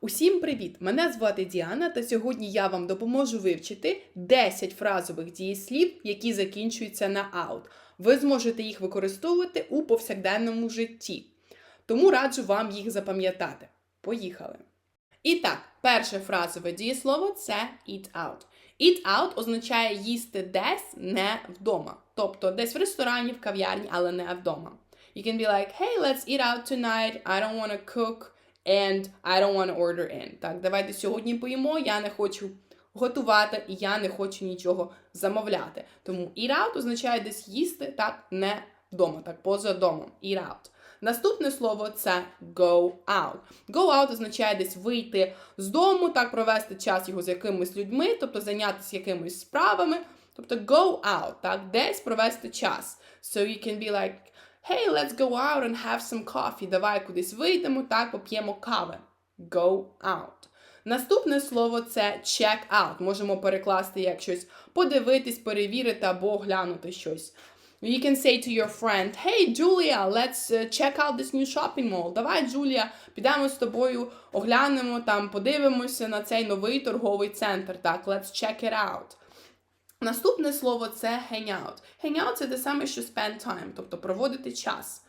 Усім привіт! Мене звати Діана, та сьогодні я вам допоможу вивчити 10 фразових дієслів, які закінчуються на out. Ви зможете їх використовувати у повсякденному житті. Тому раджу вам їх запам'ятати. Поїхали! І так, перше фразове дієслово це eat out. Eat out означає їсти десь не вдома. Тобто десь в ресторані, в кав'ярні, але не вдома. You can be like, hey, let's eat out tonight. I don't want to cook and I don't want to order in. Так, давайте сьогодні поїмо, я не хочу готувати і я не хочу нічого замовляти. Тому eat out означає десь їсти так не вдома, так поза домом. Eat out. Наступне слово це go out. Go out означає десь вийти з дому, так провести час його з якимись людьми, тобто зайнятися якимись справами. Тобто go out, так, десь провести час. So you can be like, hey, let's go out and have some coffee. Давай кудись вийдемо, так, поп'ємо кави. Go out. Наступне слово це check out. Можемо перекласти як щось подивитись, перевірити або оглянути щось. You can say to your friend, hey, Julia, let's uh, check out this new shopping mall. Давай, Джулія, підемо з тобою, оглянемо там, подивимося на цей новий торговий центр. Так, let's check it out. Наступне слово це hang out. Hang out – це те саме, що spend time, тобто проводити час.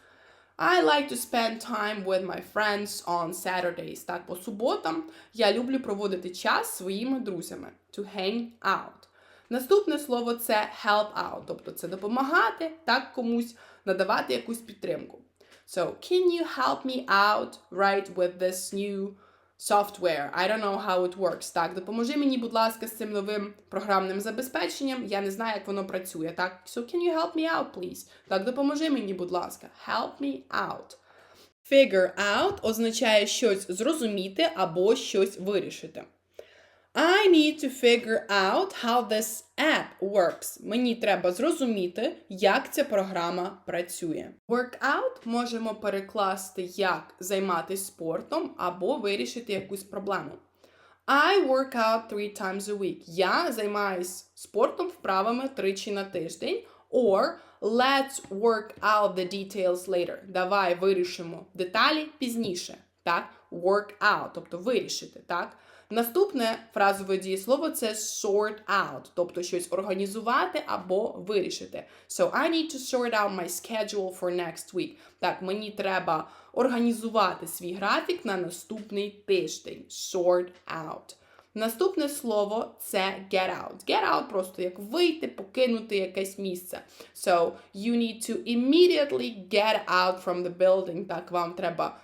I like to spend time with my friends on Saturdays. Так, по суботам я люблю проводити час своїми друзями. To hang out. Наступне слово це help out, тобто це допомагати так комусь, надавати якусь підтримку. So, can you help me out right with this new software? I don't know how it works. Так, допоможи мені, будь ласка, з цим новим програмним забезпеченням. Я не знаю, як воно працює. Так, so can you help me out, please? Так, допоможи мені, будь ласка. Help me out. Figure out означає щось зрозуміти або щось вирішити. I need to figure out how this app works. Мені треба зрозуміти, як ця програма працює. Workout можемо перекласти як займатися спортом або вирішити якусь проблему. I work out three times a week. Я займаюсь спортом вправами тричі на тиждень. Or let's work out the details later. Давай вирішимо деталі пізніше. Так, work out, тобто вирішити, так? Наступне фразове дієслово це sort out, тобто щось організувати або вирішити. So I need to sort out my schedule for next week. Так, мені треба організувати свій графік на наступний тиждень. Sort out. Наступне слово це get out. Get out просто як вийти, покинути якесь місце. So you need to immediately get out from the building. Так, вам треба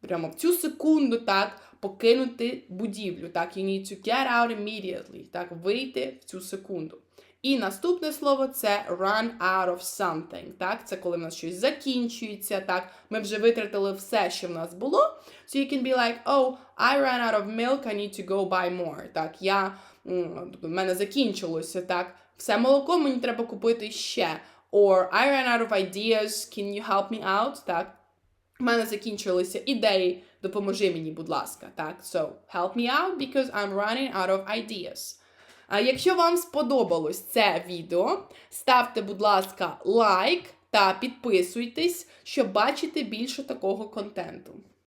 прямо в цю секунду, так, покинути будівлю. Так, you need to get out immediately. Так, вийти в цю секунду. І наступне слово це run out of something. Так, це коли в нас щось закінчується. Так, ми вже витратили все, що в нас було. So you can be like, oh, I ran out of milk, I need to go buy more. Так, я, в мене закінчилося, так, все молоко мені треба купити ще. Or I ran out of ideas, can you help me out? Так, в мене закінчилися ідеї, допоможи мені, будь ласка. Так, so help me out because I'm running out of ideas. А якщо вам сподобалось це відео, ставте, будь ласка, лайк та підписуйтесь, щоб бачити більше такого контенту.